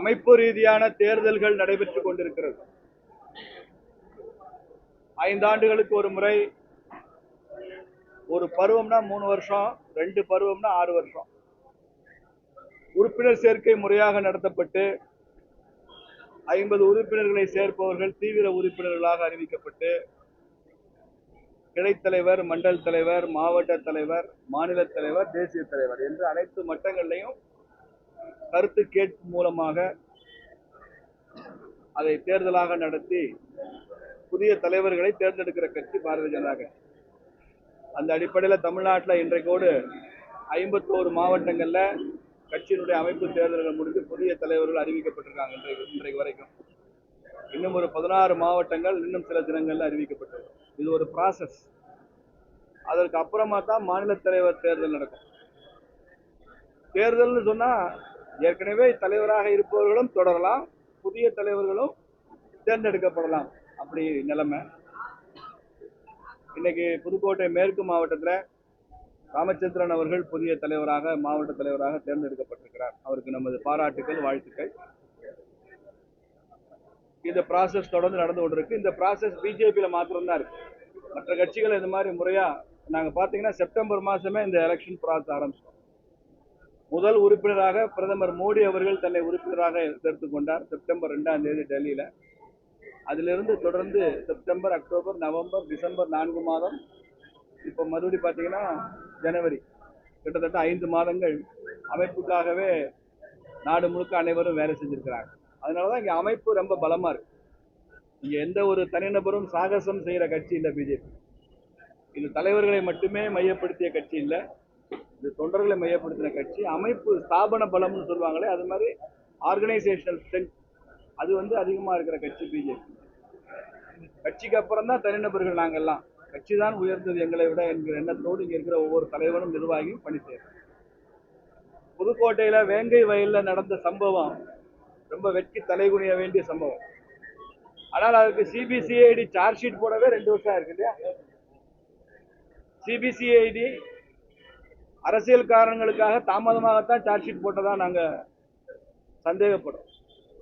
அமைப்பு ரீதியான தேர்தல்கள் நடைபெற்றுக் கொண்டிருக்கிறது. ஐந்தாண்டுகளுக்கு ஒரு முறை ஒரு பருவம்னா மூணு வருஷம் ரெண்டு பருவம்னா ஆறு வருஷம். உறுப்பினர் சேர்க்கை முறையாக நடத்தப்பட்டு ஐம்பது உறுப்பினர்களை சேர்ப்பவர்கள் தீவிர உறுப்பினர்களாக அறிவிக்கப்பட்டு கிளைத்தலைவர் மண்டல் தலைவர் மாவட்ட தலைவர் மாநில தலைவர் தேசிய தலைவர் என்று அனைத்து மட்டங்களிலையும் கருத்து கேட்பு மூலமாக அதை தேர்தலாக நடத்தி புதிய தலைவர்களை தேர்ந்தெடுக்கிற கட்சி பாரதிய ஜனதா கட்சி அந்த அடிப்படையில் தமிழ்நாட்டில் இன்றைக்கோடு ஐம்பத்தோரு மாவட்டங்களில் கட்சியினுடைய அமைப்பு தேர்தல்கள் முடிந்து புதிய தலைவர்கள் அறிவிக்கப்பட்டிருக்காங்க இன்றைக்கு இன்றைக்கு வரைக்கும். இன்னும் ஒரு பதினாறு மாவட்டங்கள் இன்னும் சில தினங்களில் அறிவிக்கப்பட்டிருக்கும். இது ஒரு ப்ராசஸ் அதற்கு அப்புறமா தான் மாநில தலைவர் தேர்தல் நடக்கும். தேர்தல்னு சொன்னால் ஏற்கனவே தலைவராக இருப்பவர்களும் தொடரலாம் புதிய தலைவர்களும் தேர்ந்தெடுக்கப்படலாம். அப்படி நிலைமை. இன்னைக்கு புதுக்கோட்டை மேற்கு மாவட்டத்தில் ராமச்சந்திரன் அவர்கள் புதிய தலைவராக மாவட்ட தலைவராக தேர்ந்தெடுக்கப்பட்டிருக்கிறார். அவருக்கு நமது பாராட்டுக்கள் வாழ்த்துக்கள். இந்த ப்ராசஸ் தொடர்ந்து நடந்து கொண்டிருக்கு. இந்த ப்ராசஸ் பிஜேபியில் மாத்திரம்தான் இருக்கு. மற்ற கட்சிகள் இந்த மாதிரி முறையா நாங்கள் பார்த்தீங்கன்னா செப்டம்பர் மாதமே இந்த எலெக்ஷன் ப்ராசஸ் ஆரம்பிச்சோம் முதல் உறுப்பினராக பிரதமர் மோடி அவர்கள் தன்னை உறுப்பினராக சேர்த்துக் கொண்டார். செப்டம்பர் ரெண்டாம் தேதி டெல்லியில். அதிலிருந்து தொடர்ந்து செப்டம்பர் அக்டோபர் நவம்பர் டிசம்பர் நான்கு மாதம். இப்போ மறுபடியும் பார்த்தீங்கன்னா ஜனவரி. கிட்டத்தட்ட ஐந்து மாதங்கள் அமைப்புக்காகவே நாடு முழுக்க அனைவரும் வேலை செஞ்சிருக்கிறாங்க. அதனால தான் இங்கே அமைப்பு ரொம்ப பலமாக இருக்குது இங்கே எந்த ஒரு தனிநபரும் சாகசம் செய்கிற கட்சி இல்லை பிஜேபி. இது தலைவர்களை மட்டுமே மையப்படுத்திய கட்சி இல்லை. இந்த தொண்டர்களை மையப்படுத்தின கட்சி. அமைப்பு ஸ்தாபன பலம்னு சொல்லுவாங்களே அது மாதிரி ஆர்கனைசேஷனல் ஸ்ட்ரென்த் அது வந்து அதிகமாக இருக்கிற கட்சி பிஜேபி. கட்சிக்கு அப்புறம் தான் தனிநபர்கள் நாங்கள்லாம் கட்சி தான் உயர்ந்தது எங்களை விட என்கிற எண்ணத்தோடு இங்கே இருக்கிற ஒவ்வொரு தலைவரும் நிர்வாகியும் பணி செய்யறோம் புதுக்கோட்டையில வேங்கை வயல்ல நடந்த சம்பவம் ரொம்ப வெட்கி தலைகுனிய வேண்டிய சம்பவம். ஆனால் அதுக்கு சிபிசிஐடி சார்ஜ் ஷீட் போடவே ரெண்டு வருஷம் இருக்கு இல்லையா? சிபிசிஐடி அரசியல் காரணங்களுக்காக தாமதமாகத்தான் சார்ஜ் ஷீட் போட்டதா நாங்கள் சந்தேகப்படுறோம்.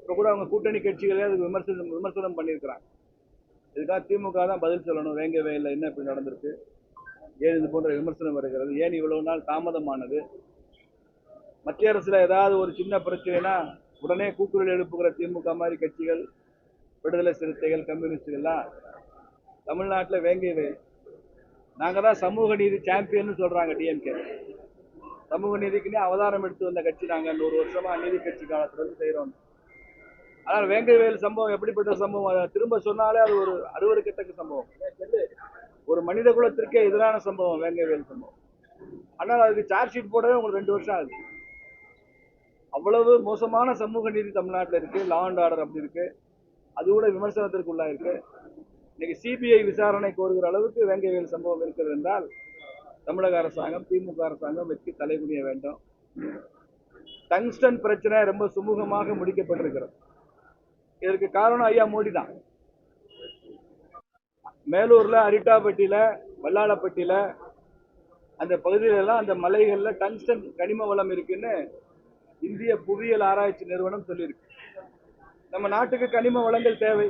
இப்போ கூட அவங்க கூட்டணி கட்சிகளே அதுக்கு விமர்சனம் விமர்சனம் பண்ணியிருக்கிறாங்க. இதுக்காக திமுக தான் பதில் சொல்லணும் வேங்க வயலில் என்ன இப்படி நடந்திருக்கு? ஏன் இது போன்ற விமர்சனம் வருகிறது? ஏன் இவ்வளவு நாள் தாமதமானது? மத்திய அரசில் ஏதாவது ஒரு சின்ன பிரச்சனைனா உடனே கூக்குரல் எழுப்புகிற திமுக மாதிரி கட்சிகள் விடுதலை சிறுத்தைகள் கம்யூனிஸ்டுகள்லாம் தமிழ்நாட்டில் வேங்கை நாங்கள் தான் சமூக நீதி சாம்பியன் சொல்கிறாங்க டிஎம்கே சமூக நீதிக்குன்னே அவதாரம் எடுத்து வந்த கட்சி நாங்கள் நூறு வருஷமா நீதி கட்சி காலத்துல செய்கிறோம் ஆனால் வேங்கைவேல் சம்பவம் எப்படிப்பட்ட சம்பவம்? அதை திரும்ப சொன்னாலே அது ஒரு அருவருக்கத்தக்க சம்பவம். ஒரு மனித குலத்திற்கே எதிரான சம்பவம் வேங்கைவேல் சம்பவம். ஆனால் அதுக்கு சார்ஜ் ஷீட் போடவே உங்களுக்கு ரெண்டு வருஷம் ஆகுது. அவ்வளவு மோசமான சமூக நீதி தமிழ்நாட்டில் இருக்குது லா அண்ட் ஆர்டர் அப்படி இருக்கு. அது கூட விமர்சனத்திற்கு இருக்குது இன்னைக்கு சிபிஐ விசாரணை கோருகிற அளவுக்கு வேங்கைவேல் சம்பவம் இருக்கிறது என்றால் தமிழக அரசாங்கம் திமுக அரசாங்கம் வெற்றி தலைகுனிய வேண்டும். டங்ஸ்டன் பிரச்சனை ரொம்ப சுமூகமாக முடிக்கப்பட்டிருக்கிறது. இதற்கு காரணம் ஐயா மோடி தான். மேலூர்ல அரிட்டாப்பட்டியில வல்லாளப்பட்டியில அந்த பகுதியிலெல்லாம் அந்த மலைகளில் டங்ஸ்டன் கனிம வளம் இருக்குன்னு இந்திய புவியியல் ஆராய்ச்சி நிறுவனம் சொல்லியிருக்கு. நம்ம நாட்டுக்கு கனிம வளங்கள் தேவை.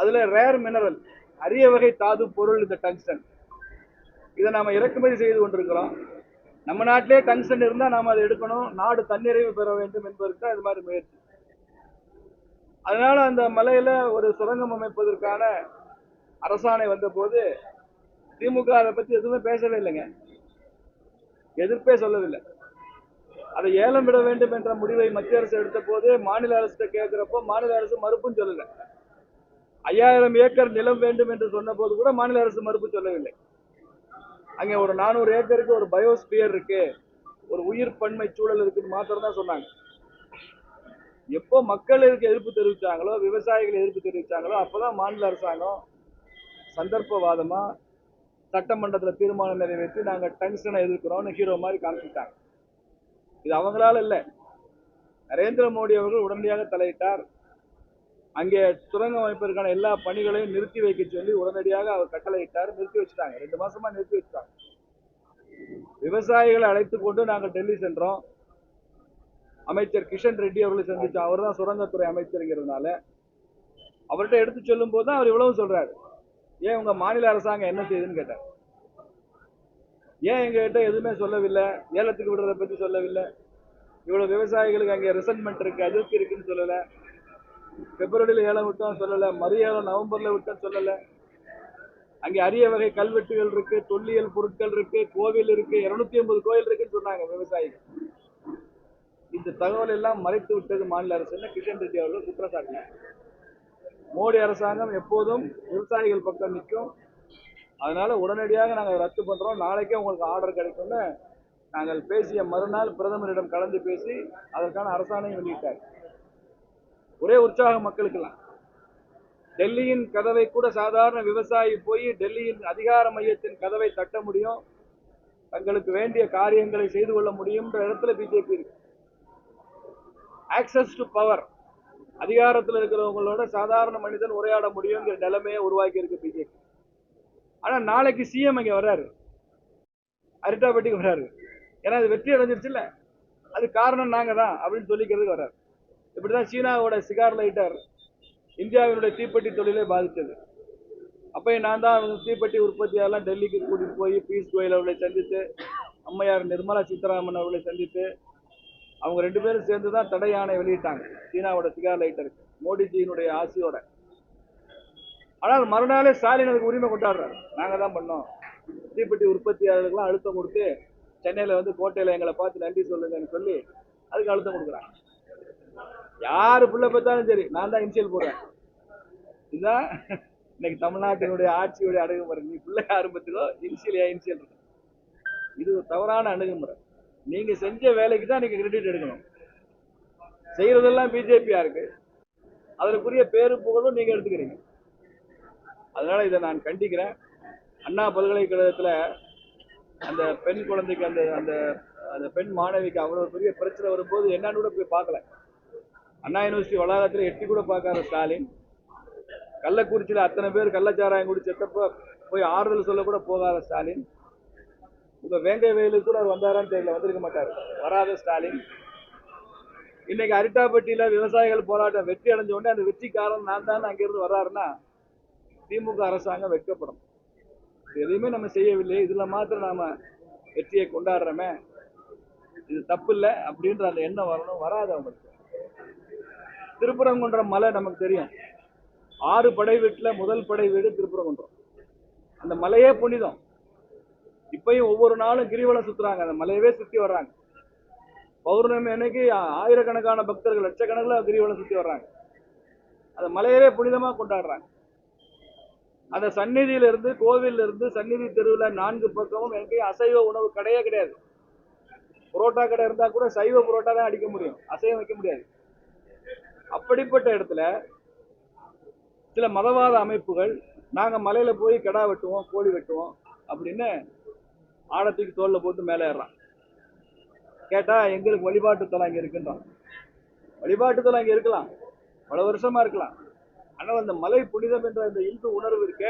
அதுல ரேர் மினரல் அரிய வகை தாது பொருள் இந்த டங்ஸ்டன் இதை நாம இறக்குமதி செய்து கொண்டிருக்கிறோம். நம்ம நாட்டிலே டங்ஸ்டன் இருந்தா நாம அதை எடுக்கணும். நாடு தன்னிறைவு பெற வேண்டும் என்பதற்கு தான் இது மாதிரி முயற்சி. அதனால அந்த மலையில ஒரு சுரங்கம் அமைப்பதற்கான அரசாணை வந்த போது திமுக அதை பத்தி எதுவுமே பேசவே இல்லைங்க. எதிர்ப்பே சொல்லவில்லை. அதை ஏலம் விட வேண்டும் என்ற முடிவை மத்திய அரசு எடுத்த போது மாநில அரசு கேட்கிறப்போ மாநில அரசு மறுப்பும் சொல்லலை. ஐயாயிரம் ஏக்கர் நிலம் வேண்டும் என்று சொன்ன போது கூட மாநில அரசு மறுப்பு சொல்லவில்லை. அங்கே ஒரு நானூறு ஏக்கருக்கு ஒரு பயோஸ்பியர் இருக்கு. ஒரு உயிர் பன்மை சூழல் இருக்குன்னு மாத்திரம் தான் சொன்னாங்க. எப்போ மக்கள் இதுக்கு எதிர்ப்பு தெரிவித்தாங்களோ விவசாயிகள் எதிர்ப்பு தெரிவித்தாங்களோ அப்போதான் மாநில அரசாங்கம் சந்தர்ப்பவாதமாக சட்டமன்றத்தில் தீர்மானம் நிறைவேற்றி நாங்கள் டங்ஸ்டனை எதிர்க்கிறோம்னு ஹீரோ மாதிரி காமிச்சிட்டாங்க. இது அவங்களால இல்லை. நரேந்திர மோடி அவர்கள் உடனடியாக தலையிட்டார். அங்கே சுரங்கம் அமைப்பதற்கான எல்லா பணிகளையும் நிறுத்தி வைக்க சொல்லி உடனடியாக அவர் கட்டளையிட்டார் நிறுத்தி வச்சுட்டாங்க. ரெண்டு மாசமா நிறுத்தி வச்சுட்டாங்க. விவசாயிகளை அழைத்து கொண்டு நாங்கள் டெல்லி சென்றோம். அமைச்சர் கிஷன் ரெட்டி அவர்களை சந்திச்சு அவர் தான் சுரங்கத்துறை அமைச்சருங்கிறதுனால அவர்கிட்ட எடுத்து சொல்லும் போது தான் அவர் இவ்வளவு சொல்றாரு. ஏன் உங்க மாநில அரசாங்கம் என்ன செய்யுதுன்னு கேட்டார். ஏன் எங்ககிட்ட எதுவுமே சொல்லவில்லை? ஏலத்துக்கு விடுறதை பத்தி சொல்லவில்லை. இவ்வளவு விவசாயிகளுக்கு அங்கே ரிசன்மெண்ட் இருக்கு அதிருப்தி இருக்குன்னு சொல்லலை. பிப்ரவரியில் ஏலம் விட்டோம் சொல்லல மறு நவம்பரில் நவம்பர்ல விட்டோம் சொல்லல. அங்கே அரிய வகை கல்வெட்டுகள் இருக்கு தொல்லியல் பொருட்கள் இருக்கு கோவில் இருக்கு இருநூத்தி ஐம்பது கோயில் இருக்குன்னு சொன்னாங்க விவசாயிகள். இந்த தகவல் எல்லாம் மறைத்து விட்டது மாநில அரசுன்னு கிஷன் ரெட்டி அவர்கள் குற்றச்சாட்டினார் மோடி அரசாங்கம் எப்போதும் விவசாயிகள் பக்கம் நிற்கும். அதனால உடனடியாக நாங்கள் ரத்து பண்றோம். நாளைக்கே உங்களுக்கு ஆர்டர் கிடைக்கும்னு நாங்கள் பேசிய மறுநாள் பிரதமரிடம் கலந்து பேசி அதற்கான அரசாணையை வெளியிட்டார். ஒரே உற்சாகம் மக்களுக்கெல்லாம். டெல்லியின் கதவை கூட சாதாரண விவசாயி போய் டெல்லியின் அதிகார மையத்தின் கதவை தட்ட முடியும். தங்களுக்கு வேண்டிய காரியங்களை செய்து கொள்ள முடியும்ன்ற இடத்துல பிஜேபி இருக்கு. ஆக்சஸ் டு பவர் அதிகாரத்தில் இருக்கிறவங்களோட சாதாரண மனிதன் உரையாட முடியுங்கிற நிலைமையை உருவாக்கி இருக்கு பிஜேபி ஆனால் நாளைக்கு சிஎம் இங்கே வர்றாரு. அரிட்டாபட்டிக்கு வர்றாரு. ஏன்னா அது வெற்றி அடைஞ்சிருச்சுல்ல. அது காரணம் நாங்கள் தான் அப்படின்னு சொல்லிக்கிறதுக்கு வர்றாரு. இப்படிதான் சீனாவோட சிகார் லைட்டர் இந்தியாவினுடைய தீப்பெட்டி தொழிலை பாதித்தது. அப்போ நான் தான் தீப்பெட்டி உற்பத்தியாளர்லாம் டெல்லிக்கு கூட்டிகிட்டு போய் பீஸ் கோயல் அவர்களை சந்தித்து அம்மையார் நிர்மலா சீதாராமன் அவர்களை சந்தித்து அவங்க ரெண்டு பேரும் சேர்ந்து தான் தடை ஆணை வெளியிட்டாங்க சீனாவோட சிகார் லைட்டருக்கு மோடிஜியினுடைய ஆசையோட. ஆனால் மறுநாளே ஸ்டாலின் அதுக்கு உரிமை கொண்டாடுறாரு. நாங்கள் தான் பண்ணோம். தீப்பெட்டி உற்பத்தியாளர்களுக்கெல்லாம் அழுத்தம் கொடுத்து சென்னையில் வந்து கோட்டையில் எங்களை பார்த்து நன்றி சொல்லுங்கன்னு சொல்லி அதுக்கு அழுத்தம் கொடுக்குறாங்க. யாரு புள்ள பார்த்தாலும் சரி நான் தான் இனிஷியல் போடுறேன். இதுதான் இன்னைக்கு தமிழ்நாட்டினுடைய ஆட்சியுடைய அணுகுமுறை. நீ பிள்ளை ஆரம்பத்துக்கோ இனிஷியல் இனிஷியல் இருக்கு? இது ஒரு தவறான அணுகுமுறை. நீங்க செஞ்ச வேலைக்கு தான் நீங்க கிரெடிட் எடுக்கணும். செய்யறதெல்லாம் பிஜேபியா இருக்கு. அதற்குரிய பேரு புகழும் நீங்க எடுத்துக்கிறீங்க. அதனால இதை நான் கண்டிக்கிறேன். அண்ணா பல்கலைக்கழகத்தில் அந்த பெண் குழந்தைக்கு அந்த அந்த அந்த பெண் மாணவிக்கு அவ்வளோ பெரிய பிரச்சனை வரும்போது என்னன்னு கூட போய் பார்க்கல. அண்ணா யூனிவர்சிட்டி வளாகத்தில் எட்டி கூட பார்க்காத ஸ்டாலின். கள்ளக்குறிச்சியில் அத்தனை பேர் கள்ளச்சாராயம் குடி செத்தப்போ போய் ஆறுதல் சொல்ல கூட போகாத ஸ்டாலின். இப்போ வேங்கை வயலுக்கு கூட அவர் வந்தாரான்னு தெரியல வந்திருக்க மாட்டார். வராத ஸ்டாலின். இன்னைக்கு அரிட்டாப்பட்டியில் விவசாயிகள் போராட்டம் வெற்றி அடைஞ்ச உடனே அந்த வெற்றிக்காரன் நான் தான் அங்கேருந்து வர்றாருன்னா திமுக அரசாங்கம் வெட்கப்படும். எதையுமே நம்ம செய்யவில்லை. இதில் மாத்திரம் நாம் வெற்றியை கொண்டாடுறோமே. இது தப்பு இல்லை அப்படின்ற அந்த எண்ணம் வரணும். வராது அவங்களுக்கு. திருப்பரங்குன்றம் மலை நமக்கு தெரியும். ஆறு படை வீட்டில் முதல் படை வீடு திருப்பரங்குன்றம். அந்த மலையே புனிதம். இப்பயும் ஒவ்வொரு நாளும் கிரிவலம் சுற்றுறாங்க அந்த மலையவே சுற்றி வர்றாங்க. பௌர்ணமி அன்னைக்கு ஆயிரக்கணக்கான பக்தர்கள் லட்சக்கணக்கில் கிரிவலம் சுற்றி வர்றாங்க. அந்த மலையவே புனிதமாக கொண்டாடுறாங்க. அந்த சந்நிதியிலிருந்து கோவிலிருந்து சந்நிதி தெருவில் நான்கு பக்கமும் எங்கேயும் அசைவ உணவு கடையே கிடையாது. புரோட்டா கடை இருந்தால் கூட சைவ புரோட்டா தான் அடிக்க முடியும். அசைவம் வைக்க முடியாது. அப்படிப்பட்ட இடத்துல சில மதவாத அமைப்புகள் நாங்கள் மலையில் போய் கிடா வெட்டுவோம் கோழி வெட்டுவோம் அப்படின்னு ஆழத்துக்கு தோல்ல போட்டு மேலே ஏறுறான். கேட்டால் எங்களுக்கு வழிபாட்டுத்தலம் இங்கே இருக்குன்றான். வழிபாட்டுத்தலம் இங்கே இருக்கலாம். பல வருஷமாக இருக்கலாம். ஆனால் அந்த மலை புனிதம் என்ற அந்த இந்து உணர்வு இருக்க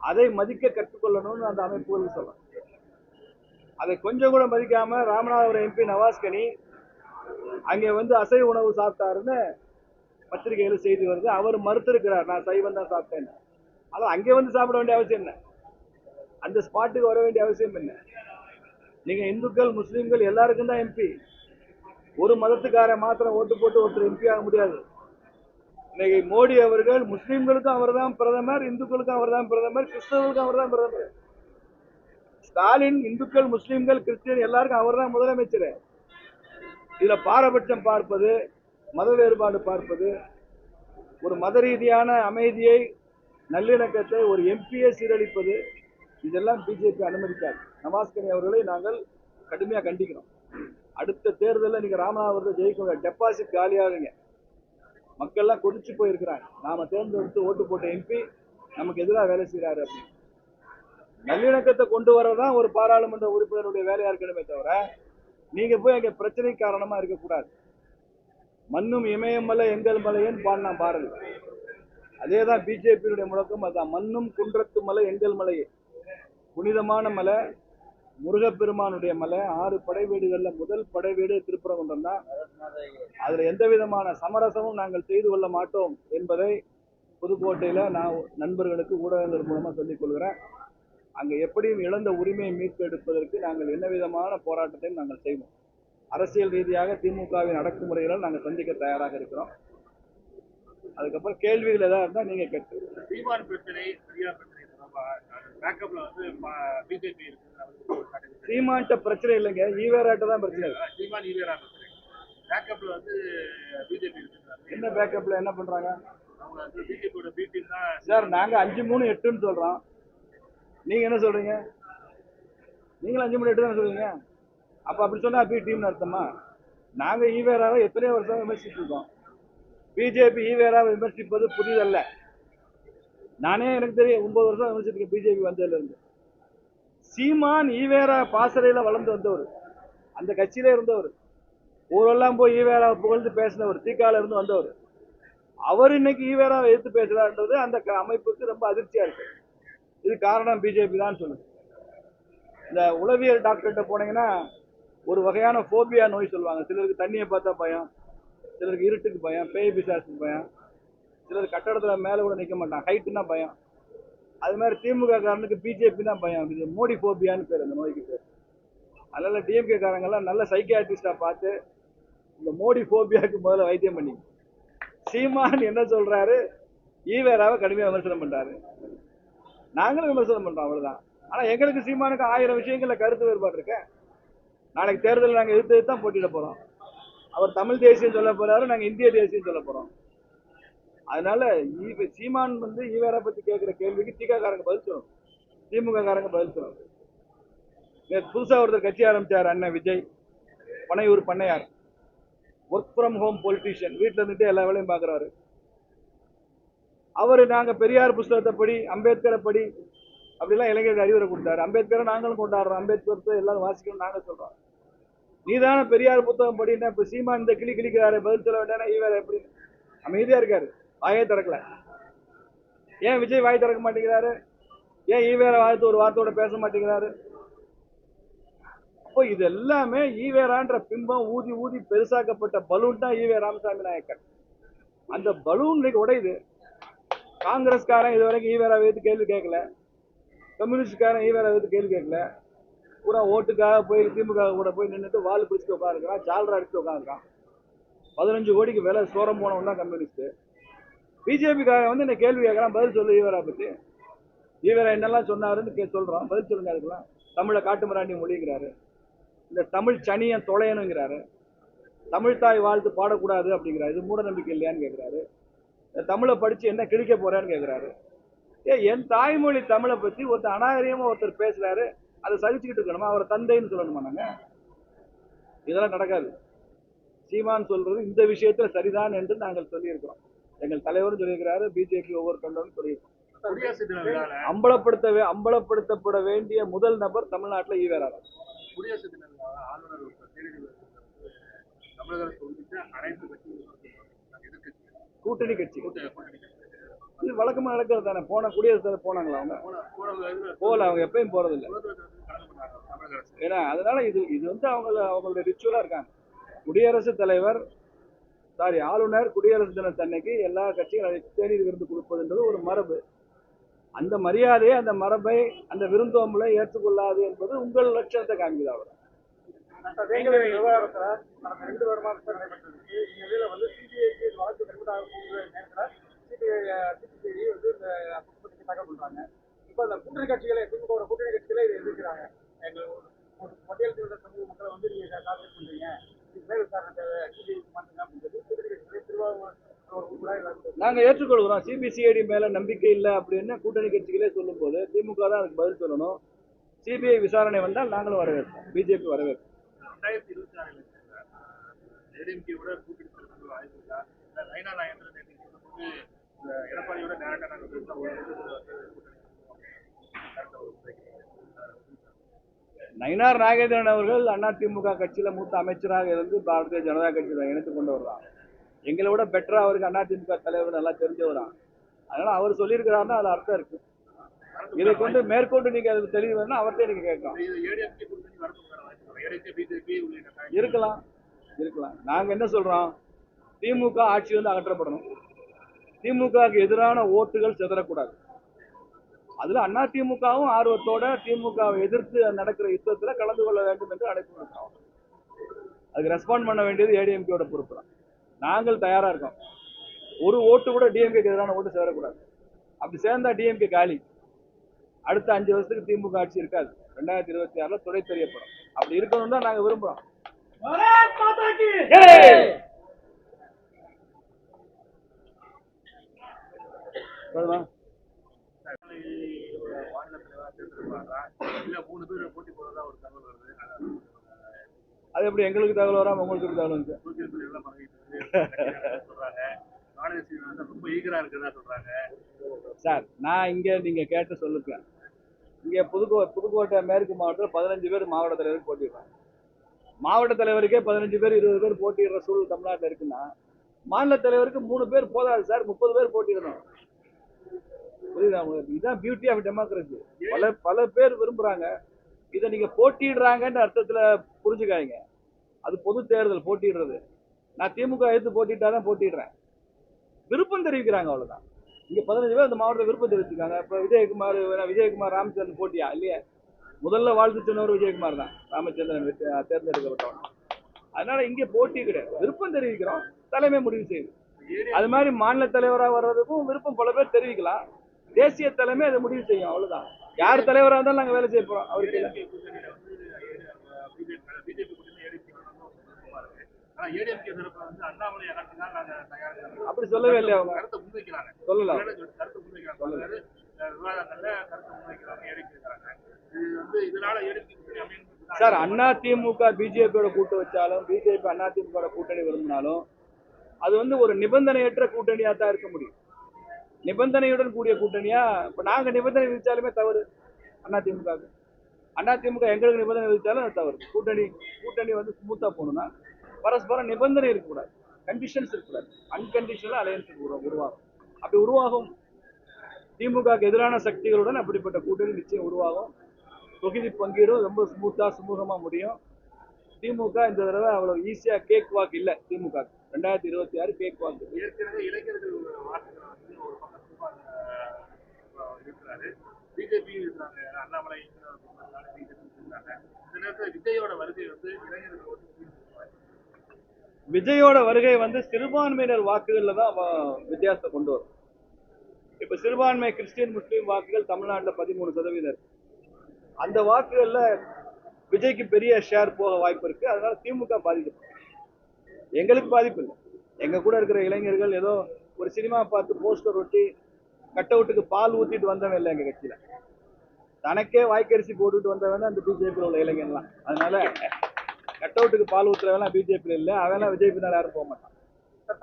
அதை மதிக்க கற்றுக்கொள்ளணும்னு அந்த அமைப்புகள் சொல்லலாம் அதை கொஞ்சம் கூட மதிக்காமல் ராமநாதபுரம் எம்பி நவாஸ்கனி அங்கே வந்து அசைவ உணவு சாப்பிட்டாருன்னு பத்திரிகையில செய்தி வருது. அவர் மறுத்திருக்கிறார் நான் சைவம் தான் சாப்பிட்டேன் அதான் அங்கே வந்து சாப்பிட வேண்டிய அவசியம் என்ன? அந்த ஸ்பாட்டுக்கு வர வேண்டிய அவசியம் என்ன? நீங்க இந்துக்கள் முஸ்லீம்கள் எல்லாருக்கும் தான் எம்பி. ஒரு மதத்துக்கார மாத்திரம் ஓட்டு போட்டு ஒருத்தர் எம்பி ஆக முடியாது. இன்னைக்கு மோடி அவர்கள் முஸ்லீம்களுக்கும் அவர் தான் பிரதமர் இந்துக்களுக்கும் அவர் தான் பிரதமர் கிறிஸ்தவர்களுக்கும் அவர் தான் பிரதமர். ஸ்டாலின் இந்துக்கள் முஸ்லீம்கள் கிறிஸ்டியன் எல்லாருக்கும் அவர் தான் முதலமைச்சர். இதுல பாரபட்சம் பார்ப்பது மத வேறுபாடு பார்ப்பது ஒரு மத ரீதியான அமைதியை நல்லிணக்கத்தை ஒரு எம்பியை சீரழிப்பது இதெல்லாம் பிஜேபி அனுமதிக்காது. நவாஸ்கனி அவர்களை நாங்கள் கடுமையாக கண்டிக்கிறோம். அடுத்த தேர்தலில் நீங்கள் ராமநாதபுரத்தை ஜெயிக்க டெபாசிட் காலியாகுங்க. மக்கள்லாம் கொதிச்சு போயிருக்கிறாங்க. நாம தேர்ந்தெடுத்து ஓட்டு போட்ட எம்பி நமக்கு எதிராக வேலை செய்கிறாரு அப்படின்னு. நல்லிணக்கத்தை கொண்டு வரதான் ஒரு பாராளுமன்ற உறுப்பினருடைய வேலையாக இருக்கணுமே தவிர நீங்க போய் அங்க பிரச்சனை காரணமா இருக்கக்கூடாது. மண்ணும் இமயம் எங்கள் மலையன் பாடினா பாரதி. அதே தான் பிஜேபியினுடைய முழக்கம் அதுதான். மண்ணும் குன்றத்து மலை எங்கள் மலையே. புனிதமான மலை முருகப்பெருமானுடைய மலை ஆறு படை வீடுகளில் முதல் படை வீடு திருப்பரங்குன்றம் தான். அதில் எந்த விதமான சமரசமும் நாங்கள் செய்து கொள்ள மாட்டோம் என்பதை புதுக்கோட்டையில் நான் நண்பர்களுக்கு ஊடகங்கள் மூலமாக சொல்லிக் கொள்கிறேன். அங்க எப்படியும் இழந்த உரிமையை மீட்டெடுப்பதற்கு நாங்கள் என்ன விதமான போராட்டத்தையும் நாங்கள் செய்வோம். அரசியல் ரீதியாக திமுகவின் அடக்குமுறைகளை நாங்கள் சந்திக்க தயாராக இருக்கிறோம். அதுக்கப்புறம் கேள்விகள் ஏதாவது இருந்தால் நீங்க கேட்டு. சீமான் பிரச்சனை. சீமான்ட்ட பிரச்சனை இல்லைங்க. ஈவேராட்ட தான் பிரச்சனை. சீமான் ஈவேரா பிரச்சனை. பேக்கப்ல வந்து பிஜேபி இருக்கு என்ன பேக்கப்ல என்ன பண்றாங்க? சார் நாங்க அஞ்சு மூணு எட்டுன்னு சொல்றோம். நீங்க என்ன சொல்றீங்க? நீங்களும் அஞ்சு மணி எட்டு தானே சொல்றீங்க? அப்ப அப்படி சொன்னா அப்படி டீம்னு அர்த்தமா? நாங்க ஈவேராவை எத்தனையோ வருஷம் விமர்சிட்டு இருக்கோம். பிஜேபி ஈவேராவை விமர்சிப்பது புதிதல்ல நானே எனக்கு தெரியும் ஒன்பது வருஷம் விமர்சிச்சிருக்கேன் பிஜேபி வந்ததுல இருந்து. சீமான் ஈவேரா பாசறையில வளர்ந்து வந்தவர். அந்த கட்சியில இருந்தவர். ஊரெல்லாம் போய் ஈவேரா புகழ்ந்து பேசினவர். தீக்கால இருந்து வந்தவர். அவர் இன்னைக்கு ஈவேராவை எதிர்த்து பேசுறாருன்றது அந்த க- அமைப்புக்கு ரொம்ப அதிர்ச்சியா இருக்கு. இது காரணம் பிஜேபி தான் சொல்லுது. இந்த உளவியல் டாக்டர்கிட்ட போனீங்கன்னா ஒரு வகையான ஃபோபியா நோய் சொல்லுவாங்க. சிலருக்கு தண்ணியை பார்த்தா பயம் சிலருக்கு இருட்டுக்கு பயம் பேய் பிசாசுக்கு பயம் சிலர் கட்டடத்தில் மேலே கூட நிற்க மாட்டான் ஹைட்டுனா பயம். அது மாதிரி திமுக காரனுக்கு பிஜேபி தான் பயம். இது மோடி ஃபோபியான்னு பேர் அந்த நோய்க்கு பேர். அதனால் டிஎம்கே காரங்கெல்லாம் நல்ல சைக்கியாட்ரிஸ்டா பார்த்து இந்த மோடி ஃபோபியாவுக்கு முதல்ல வைத்தியம் பண்ணி சீமான் என்ன சொல்கிறாரு ஈவேராவை கடுமையாக விமர்சனம் பண்ணுறாரு நாங்களும் விமர்சனம் பண்றோம் அவ்வளவுதான். ஆனா எங்களுக்கு சீமானுக்கு ஆயிரம் விஷயங்கள்ல கருத்து வேறுபாடு இருக்கு. நாளைக்கு தேர்தலில் நாங்க எதிர்த்து தான் போட்டியிட போறோம். அவர் தமிழ் தேசியம் சொல்ல போறாரு நாங்க இந்திய தேசியம் சொல்ல போறோம். அதனால ஈவ- சீமான் வந்து ஈவேரா பத்தி கேட்கிற கேள்விக்கு திகாக்காரங்க பதில் சொல்லணும். திமுக காரங்க பதில் சொல்லணும். புதுசா ஒருத்தர் கட்சி ஆரம்பிச்சார் அண்ணன் விஜய். பனையூர் பண்ணையார். ஒர்க் ஃப்ரம் ஹோம் பொலிட்டீஷியன் வீட்டில் இருந்துட்டு எல்லா வேலையும் பார்க்குறாரு அவர் நாங்கள் பெரியார் புஸ்தகத்தை படி அம்பேத்கரை படி அப்படிலாம் இளைஞர்கள் அறிவுரை கொடுத்தாரு. அம்பேத்கரை நாங்களும் கொண்டாடுறோம். அம்பேத்கர் எல்லாரும் வாசிக்கணும் நாங்கள் சொல்கிறோம் நீதான பெரியார் புத்தகம் படினா இப்போ சீமான் இந்த கிளி கிளிக்கிறாரு பதில் சொல்ல வேண்டாம் ஈவேரா எப்படி? அமைதியாக இருக்காரு. வாயே திறக்கல. ஏன் விஜய் வாய் திறக்க மாட்டேங்கிறாரு? ஏன் ஈவேரா வாயத்து ஒரு வார்த்தையோட பேச மாட்டேங்கிறாரு? அப்போ இது எல்லாமே ஈவேரான்ற பிம்பம் ஊதி ஊதி பெருசாக்கப்பட்ட பலூன் தான் ஈவே ராமசாமி நாயக்கர். அந்த பலூன் இன்னைக்கு உடையுது. காங்கிரஸ்காரன் இது வரைக்கும் ஈவேரா வைத்து கேள்வி கேட்கல. கம்யூனிஸ்ட்காரன் ஈவேரா வைத்து கேள்வி கேட்கல. பூரா ஓட்டுக்காக போய் திமுக கூட போய் நின்றுட்டு வால் பிடிச்சிட்டு உட்காந்துருக்கான் ஜால்ரா அடிச்சு உட்காந்துருக்கான் பதினஞ்சு கோடிக்கு விலை சோரம் போனவன் தான் கம்யூனிஸ்ட். பிஜேபிக்காரன் வந்து இந்த கேள்வி கேட்குறான் பதில் சொல்லு ஈவேரா பற்றி ஈவேரா என்னெல்லாம் சொன்னாருன்னு கே சொல்கிறோம் பதில் சொல்லுங்க அதுக்கெல்லாம். தமிழை காட்டுமராண்டி மொழிங்கிறாரு இந்த தமிழ் சனியன் தொலையணுங்கிறாரு தமிழ் தாய் வாழ்த்து பாடக்கூடாது அப்படிங்கிறாரு. இது மூட நம்பிக்கை இல்லையான்னு கேட்குறாரு. தமிழை படிச்சு என்ன கிழிக்க போறேன்னு கேட்கிறாரு ஏ என் தாய்மொழி தமிழை பத்தி ஒருத்தர் அநாகரிகமா ஒருத்தர் பேசுறாரு. அதை சகிச்சுக்கிட்டு இருக்கணுமா? அவரை தந்தைன்னு சொல்லணுமா நாங்க? இதெல்லாம் நடக்காது. சீமான் சொல்றது இந்த விஷயத்துல சரிதான் என்று நாங்கள் சொல்லியிருக்கிறோம். எங்கள் தலைவரும் சொல்லியிருக்கிறாரு பிஜேபி ஒவ்வொரு தொண்டரும் சொல்லியிருக்கோம் அம்பலப்படுத்த அம்பலப்படுத்தப்பட வேண்டிய முதல் நபர் தமிழ்நாட்டுல ஈவேரா தான். குடியரசு தின ஆளுநர் தமிழக அரசு உள்ளிட்ட அனைத்து கட்சிகளும் எதிர்க்கட்சிகள் கூட்டணி கட்சி. இது வழக்கமா நடக்கிறது தானே? போன குடியரசு போனாங்களா அவங்க? போகல அவங்க எப்பயும் போறது இல்ல சுதந்திர தினத்துக்கு கலந்து கொண்டாங்க தமிழக அரசு. ஏன்னா அதனால இது இது வந்து அவங்க அவங்களுடைய ரிச்சுவலா இருக்காங்க. குடியரசுத் தலைவர் சாரி ஆளுநர் குடியரசு தினத்தன்னைக்கு எல்லா கட்சியும் அதை தேநீர் விருந்து கொடுப்பதுன்றது ஒரு மரபு. அந்த மரியாதையை அந்த மரபை அந்த விருந்தோம்பலை ஏற்றுக்கொள்ளாது என்பது உங்கள் லட்சணத்தை காண்பிது அவர்? கூட்டணி கட்சிகளை திமுக கூட்டணி கட்சிகளை இதை எதிர்க்கிறாங்க. எங்கள் ஒரு பட்டியல் திருத்த சமூக மக்களை வந்து நீங்க டார்கெட் பண்றீங்க. இதுக்கு மேல் விசாரணை தேவை. சிபிஐ மாற்றுங்க அப்படின்னு கூட்டணி கட்சிகளை திருவாரூர் நாங்க ஏற்றுக்கொள்கிறோம். சிபிசிஐடி மேல நம்பிக்கை இல்லை அப்படின்னு கூட்டணி கட்சிகளே சொல்லும்போது திமுக தான் அதுக்கு பதில் சொல்லணும். சிபிஐ விசாரணை வந்தால் நாங்களும் வரவேற்போம். பிஜேபி வரவேற்போம். ரெண்டாயிரத்தி இருபத்தி நாலுல ஏடிஎம்கேவோட கூட்டணி வாய்ப்பு இருக்கா நைனா நாயந்திரன் இந்த எடப்பாடியோட டேரக்டா நாங்கள் முறைக்கு நயினார் நாகேந்திரன் அவர்கள் அதிமுக கட்சியில மூத்த அமைச்சராக இருந்து பாரதிய ஜனதா கட்சியில் இணைத்துக் கொண்டவர் தான். எங்களை விட பெட்டரா அவருக்கு அதிமுக தலைவர் நல்லா தெரிஞ்சவர் தான். அதனால அவர் சொல்லியிருக்கிறாருன்னா அதுல அர்த்தம் இருக்கு. இதை கொண்டு மேற்கொண்டு நீங்க அது தெளிவு வேணும்னா அவர்கிட்ட நீங்க கேட்கலாம் இது ஏடிஎம்கே கூட்டணி வரதுக்கான வாய்ப்பு ஏடிஎம்கே பிஜேபி உள்ளிட்ட கட்சி- இருக்கலாம் இருக்கலாம். நாங்க என்ன சொல்றோம்? திமுக ஆட்சி வந்து அகற்றப்படணும். திமுகவுக்கு எதிரான ஓட்டுகள் சிதறக்கூடாது. அதுல அண்ணா திமுகவும் ஆர்வத்தோட திமுகவை எதிர்த்து நடக்கிற யுத்தத்துல கலந்து கொள்ள வேண்டும் என்று அழைப்பு விடுக்கிறோம். அதுக்கு ரெஸ்பாண்ட் பண்ண வேண்டியது ஏடிஎம்கேயோட பொறுப்பு தான். நாங்கள் தயாரா இருக்கோம். ஒரு ஓட்டு கூட டிஎம்கேக்கு எதிரான ஓட்டு சேரக்கூடாது. அப்படி சேர்ந்தா டிஎம்கே காலி. அடுத்த அஞ்சு வருஷத்துக்கு திமுக ஆட்சி இருக்காது. ரெண்டாயிரத்தி இருபத்தி ஆறுல துடை தெரியப்படும். அப்படி இருக்கணும் தான் நாங்க விரும்புறோம். போதுமா? மாநில தலைவராக தேர்ந்தெடுப்பாங்களா இல்ல மூணு பேர் போட்டி போடுறதா ஒரு தகவல் வருது அதான் அது எப்படி எங்களுக்கு தகவல் வராம உங்களுக்கு தகவல் சொல்றாங்க சார் நான் இங்க நீங்க கேட்டு சொல்லுங்க. இங்க புதுக்கோ புதுக்கோட்டை மேற்கு மாவட்டத்தில் பதினஞ்சு பேர் மாவட்ட தலைவருக்கு போட்டிடுறாங்க மாவட்ட தலைவருக்கே பதினஞ்சு பேர் இருபது பேர் போட்டிடுற சூழல் தமிழ்நாட்டில் இருக்குன்னா மாநில தலைவருக்கு மூணு பேர் போதாது சார் முப்பது பேர் போட்டிடணும் புரியுதா உங்களுக்கு? இதுதான் பியூட்டி ஆஃப் டெமோக்ரஸி பல பல பேர் விரும்புகிறாங்க இதை நீங்கள் போட்டிடுறாங்கன்ற அர்த்தத்தில் புரிஞ்சுக்காதீங்க. அது பொது தேர்தல் போட்டிடுறது நான் திமுக எடுத்து போட்டிட்டாதான் போட்டிடுறேன் விருப்பம் தெரிவிக்கிறாங்க அவ்வளோதான் இங்கே பதினஞ்சு பேர் அந்த மாவட்டத்தில் விருப்பம் தெரிவிச்சிருக்காங்க. இப்போ விஜயகுமார் விஜயகுமார் ராமச்சந்திரன் போட்டியா? இல்லையா? முதல்ல வாழ்த்து சொன்னவர் விஜயகுமார் தான் ராமச்சந்திரன் தேர்ந்தெடுக்கப்பட்டவன். அதனால இங்கே போட்டி கிடையாது. விருப்பம் தெரிவிக்கிறோம். தலைமை முடிவு செய்யுது அது மாதிரி மாநில தலைவராக வர்றதுக்கும் விருப்பம் பல பேர் தெரிவிக்கலாம். தேசிய தலைமை அதை முடிவு செய்யும். அவ்வளவுதான். யார் தலைவராக இருந்தாலும் நாங்கள் வேலை செய்ய போறோம். அவருக்கு அப்படி சொல்லவே இல்லையா அவங்க? முன்வைக்கிறாங்க. சொல்லலாம். விவாதங்கள்ல முன்வைக்கிறாங்க இது வந்து இதனால அப்படின்னு சார் அண்ணா திமுக பிஜேபியோட கூட்டு வச்சாலும் பிஜேபி அண்ணா திமுக கூட்டணி விரும்பினாலும் அது வந்து ஒரு நிபந்தனையற்ற கூட்டணியா தான் இருக்க முடியும். நிபந்தனையுடன் கூடிய கூட்டணியா? இப்ப நாங்க நிபந்தனை விதிச்சாலுமே தவறு. அண்ணா திமுக அண்ணா திமுக எங்களுக்கு நிபந்தனை விதிச்சாலும் அது தவறு. கூட்டணி கூட்டணி வந்து ஸ்மூத்தா போகணும்னா பரஸ்பரம் நிபந்தனை இருக்கக்கூடாது. கண்டிஷன்ஸ் இருக்கக்கூடாது. அன்கண்டிஷனல் அலையன்ஸ் உருவாகும். அப்படி உருவாகும் திமுகவுக்கு எதிரான சக்திகளுடன் அப்படிப்பட்ட கூட்டணி நிச்சயம் உருவாகும். தொகுதி பங்கீடும் ரொம்ப ஸ்மூத்தா சுமூகமா முடியும். திமுக இந்த தடவை அவ்வளவு ஈஸியா கேக் வாக் இல்ல திமுக ரெண்டாயிரத்தி இருபத்தி ஆறு கேக் வாக் ஏற்கனவே இளைஞர்கள் இருக்கிறாரு. பிஜேபி அண்ணாமலை விஜயோட வருகை வந்து இளைஞர்கள். விஜயோட வருகை வந்து சிறுபான்மையினர் வாக்குகள்ல தான் வித்தியாசத்தை கொண்டு வரும். இப்ப சிறுபான்மை கிறிஸ்டியன் முஸ்லீம் வாக்குகள் தமிழ்நாட்டில் பதிமூணு சதவீதம் இருக்கு. அந்த வாக்குகள்ல விஜய்க்கு பெரிய ஷேர் போக வாய்ப்பு இருக்கு. அதனால திமுக பாதிக்கப்படும். எங்களுக்கு பாதிப்பு இல்லை. எங்க கூட இருக்கிற இளைஞர்கள் ஏதோ ஒரு சினிமா பார்த்து போஸ்டர் ஒட்டி கட் அவுட்டுக்கு பால் ஊத்திட்டு வந்தவன் இல்லை எங்க கட்சியில. தனக்கே வாய்க்கரிசி போட்டுட்டு வந்தவன் அந்த பிஜேபியில் உள்ள இளைஞன்லாம். அதனால கட் அவுட்டுக்கு பால் ஊத்துறவெல்லாம் பிஜேபியில் இல்லை. அவெல்லாம் விஜய் பின்னால் யாரும் போக மாட்டான்.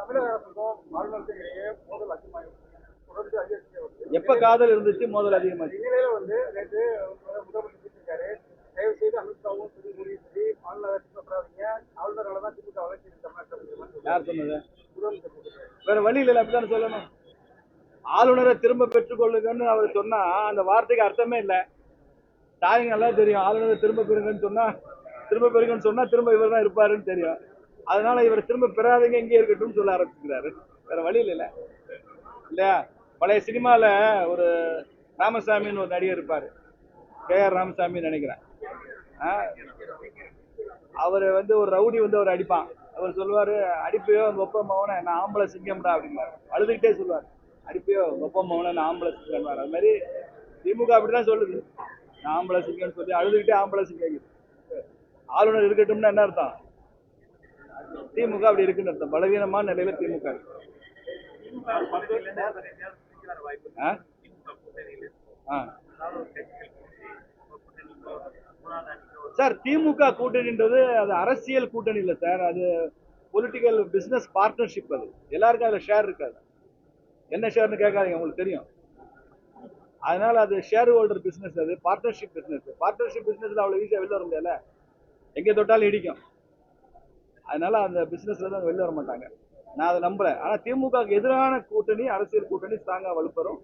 தமிழக அரசுக்கும் மாநிலத்துக்கும் இடையே மோதல் அதிகமாக எப்ப காதல் இருந்துச்சு? மோதல் அதிகமாச்சு. இந்நிலையில வந்து நேற்று முதலமைச்சர் பேசியிருக்காரு. தயவு செய்து அமித்ஷாவும் சரி மோடியும் சரி மாநில திட்டப்படாதீங்க ஆளுநரால தான் திமுக வளர்ச்சி தமிழ்நாட்டில் யார் சொன்னது? முதலமைச்சர். வேற வழி இல்லை அப்படித்தானே சொல்லணும்? ஆளுநரை திரும்ப பெற்றுக்கொள்ளுங்கன்னு அவர் சொன்னா அந்த வார்த்தைக்கு அர்த்தமே இல்லை. தாய்க்கு நல்லா தெரியும் ஆளுநரை திரும்ப பெறுங்கன்னு சொன்னா திரும்ப பெறுங்கன்னு சொன்னா திரும்ப இவர் தான் இருப்பாருன்னு தெரியும். அதனால இவர் திரும்ப பெறாதீங்க இங்கே இருக்கட்டும்னு சொல்ல ஆரம்பிச்சுக்கிறாரு. வேற வழி இல்லைல்ல. இல்லையா? பழைய சினிமாவில் ஒரு ராமசாமின்னு ஒரு நடிகர் இருப்பாரு. கே ஆர் ராமசாமின்னு நினைக்கிறேன். அவர் வந்து ஒரு ரவுடி வந்து அவர் அடிப்பான். அவர் சொல்லுவாரு அடிப்பையோ உங்க ஒப்ப மவனை நான் ஆம்பளை சிங்கம்டா அப்படிம்பாரு. அழுதுகிட்டே சொல்லுவார் அடிப்பையோ ஒப்ப மவனை நான் ஆம்பளை சிங்கம் அது மாதிரி திமுக அப்படிதான் சொல்லுது. நான் ஆம்பளை சிங்கம்னு சொல்லி அழுதுகிட்டே ஆம்பளை சிங்கம் ஆளுநர் இருக்கட்டும்னா என்ன அர்த்தம்? திமுக அப்படி இருக்குன்னு அர்த்தம். பலவீனமான நிலையில திமுக சார் திமுக கூட்டணின்றது அது அரசியல் கூட்டணி இல்லை சார். அது பொலிட்டிக்கல் பிசினஸ் பார்ட்னர்ஷிப் அது. எல்லாருக்கும் அதில் ஷேர் இருக்காது. என்ன ஷேர்னு கேட்காதீங்க உங்களுக்கு தெரியும். அதனால அது ஷேர் ஹோல்டர் பிசினஸ் அது பார்ட்னர்ஷிப் பிசினஸ் பார்ட்னர்ஷிப் பிசினஸ்ல அவ்வளோ ஈஸியாக வெளில வர முடியல எங்கே தொட்டாலும் இடிக்கும். அதனால அந்த பிசினஸ்ல தான் வெளில வர மாட்டாங்க. நான் அதை நம்புறேன். ஆனால் திமுகவுக்கு எதிரான கூட்டணி அரசியல் கூட்டணி ஸ்ட்ராங்காக வலுப்பெறும்.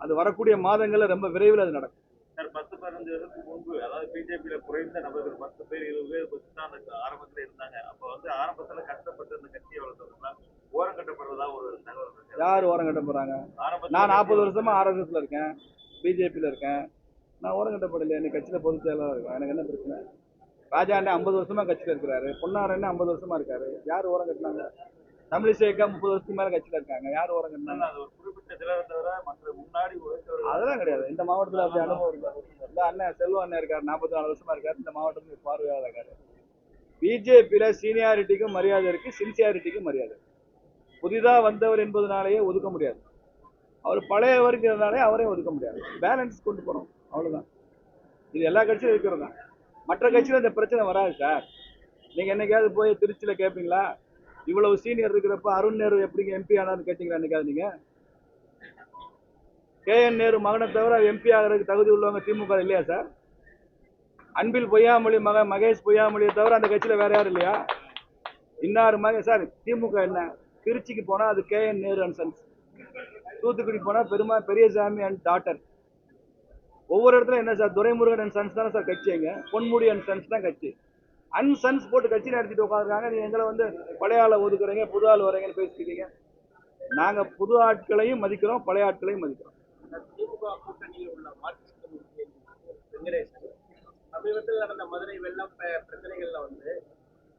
அது வரக்கூடிய மாதங்கள்ல ரொம்ப விரைவில் அது நடக்கும். சார் பத்து பதினஞ்சு வருஷத்துக்கு முன்பு அதாவது பிஜேபியில குறைந்த நபர்கள் பத்து பேர் இருபது பேர் பத்தி தான் அந்த ஆரம்பத்துல இருந்தாங்க. அப்ப வந்து ஆரம்பத்துல கஷ்டப்பட்டு அந்த கட்சியை வளர்த்தவங்கலாம் ஓரம் கட்டப்படுறதா ஒரு தகவல் யார் ஓரம் கட்ட போறாங்க நான் நாற்பது வருஷமா ஆர்எஸ்எஸ்ல இருக்கேன். பிஜேபியில் இருக்கேன். நான் ஓரம் கட்டப்படல எனக்கு கட்சியில் பொதுச் செயலாளர் இருக்கேன் எனக்கு என்ன பிரச்சனை? ராஜா அண்ணன் ஐம்பது வருஷமா கட்சியில் இருக்கிறாரு. பொன்னார் அண்ணன் ஐம்பது வருஷமா இருக்காரு. யார் ஓரம் கட்டினாங்க? தமிழிசைக்கா முப்பது வருஷத்துக்கு மேல கட்சியில் இருக்காங்க. யார் கட்டினாங்க அது ஒரு குறிப்பிட்ட சிலரை தவிர மற்ற முன்னாடி அதெல்லாம் கிடையாது. இந்த மாவட்டத்தில் அப்படி அனுபவம் இல்லை. அண்ணன் செல்வம் அண்ணன் இருக்காரு. நாற்பத்தி நாலு வருஷமா இருக்காரு. இந்த மாவட்டத்துக்கு பார்வையாளர் இருக்காரு. பிஜேபியில சீனியாரிட்டிக்கும் மரியாதை இருக்கு. சின்சியாரிட்டிக்கும் மரியாதை. புதிதா வந்தவர் என்பதனாலேயே ஒதுக்க முடியாது. அவர் பழையவருங்கிறதுனாலே அவரையும் ஒதுக்க முடியாது. பேலன்ஸ் கொண்டு போறோம் அவ்வளவுதான். இது எல்லா கட்சியிலும் இருக்கிறது தான். மற்ற கட்சியில இந்த பிரச்சனை வராது சார். நீங்க என்னைக்காவது போய் திருச்சியில கேட்பீங்களா இவ்வளவு சீனியர் இருக்கிறப்ப அருண் நேரு எப்படிங்க எம்பி ஆனார்னு கேட்டீங்களா என்னைக்காவது நீங்க? கே என் நேரு மகனை தவிர எம்பி ஆகிறதுக்கு தகுதி உள்ளவங்க திமுக இல்லையா சார்? அன்பில் பொய்யாமொழி மக மகேஷ் பொய்யாமொழியை தவிர அந்த கட்சியில வேற யாரும் இல்லையா? இன்னார் மக சார் திமுக என்ன? திருச்சிக்கு போனா அது K N Nehru and sons Thoothukudi போனா பெருமா பெரியசாமி அண்ட் டாட்டர் ஒவ்வொரு இடத்துல என்ன சார்? துரைமுருகன் அண்ட் சன்ஸ் தானே சார் கட்சி எங்க பொன்முடி அண்ட் சன்ஸ் தான் கட்சி. அன் சன்ஸ் போட்டு கட்சி நடத்திட்டு உட்காந்துருக்காங்க நீங்க எங்களை வந்து பழைய ஆளை ஒதுக்குறீங்க புது ஆள் வரீங்கன்னு பேசிக்கிட்டீங்க. நாங்க புது ஆட்களையும் மதிக்கிறோம் பழைய ஆட்களையும் மதிக்கிறோம். திமுக கூட்டணியில் உள்ள மார்க்சிஸ்ட் வெங்கடேசன் சமீபத்தில் நடந்த மதுரை வெள்ளம் பிரச்சனைகள்ல வந்து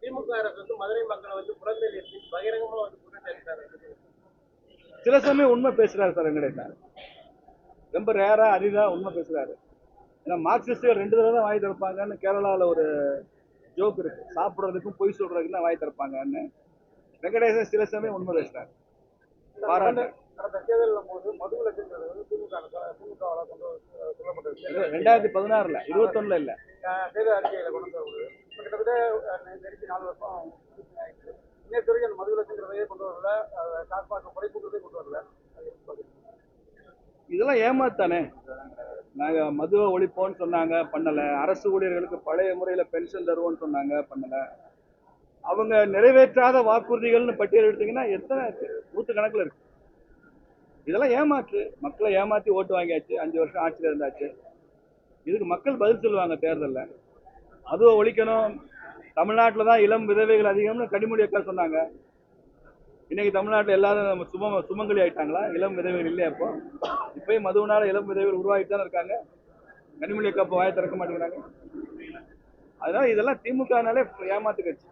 திமுக அரசு வந்து மதுரை மக்களை வந்து புறந்தள்ளி பகிரங்கமா வந்து புறந்தள்ளிட்டாரு சில சமயம் உண்மை பேசுறாரு சார் வெங்கடேசன் ரொம்ப ரேரா அரிதா உண்மை பேசுறாரு. ஏன்னா மார்க்சிஸ்டுகள் ரெண்டு தடவை தான் வாய் திறப்பாங்கன்னு கேரளாவில் ஒரு ஜோக் இருக்கு சாப்பிட்றதுக்கும் பொய் சொல்றதுக்கும் தான் வாய் திறப்பாங்கன்னு வெங்கடேசன் சில சமயம் உண்மை பேசுறாரு. ரெண்டாயிரத்தி பதினாறுல இருபத்தொன்னுல இல்ல? இதெல்லாம் ஏமாத்தானே? நாங்கள் மதுவை ஒழிப்போம்னு சொன்னாங்க பண்ணலை. அரசு ஊழியர்களுக்கு பழைய முறையில் பென்ஷன் தருவோம்னு சொன்னாங்க பண்ணலை. அவங்க நிறைவேற்றாத வாக்குறுதிகள்னு பட்டியல் எடுத்தீங்கன்னா எத்தனை நூற்று கணக்கில் இருக்கு. இதெல்லாம் ஏமாற்று. மக்களை ஏமாற்றி ஓட்டு வாங்கியாச்சு. அஞ்சு வருஷம் ஆட்சியில் இருந்தாச்சு. இதுக்கு மக்கள் பதில் சொல்லுவாங்க தேர்தலில். அதுவை ஒழிக்கணும். தமிழ்நாட்டில் தான் இளம் விதவைகள் அதிகம்னு கனிமொழி அக்கா சொன்னாங்க. இன்னைக்கு தமிழ்நாட்டில் எல்லாரும் நம்ம சும சுமங்கலி ஆயிட்டாங்களா? இளம் விதவைகள் இல்லையா இப்போ? இப்பயும் மதுவனால இளம் விதவைகள் உருவாகிட்டு தானே இருக்காங்க. கனிமொழி அக்கா வாயை திறக்க மாட்டேங்கிறாங்க. அதனால இதெல்லாம் திமுகனாலே ஏமாத்து கட்சி.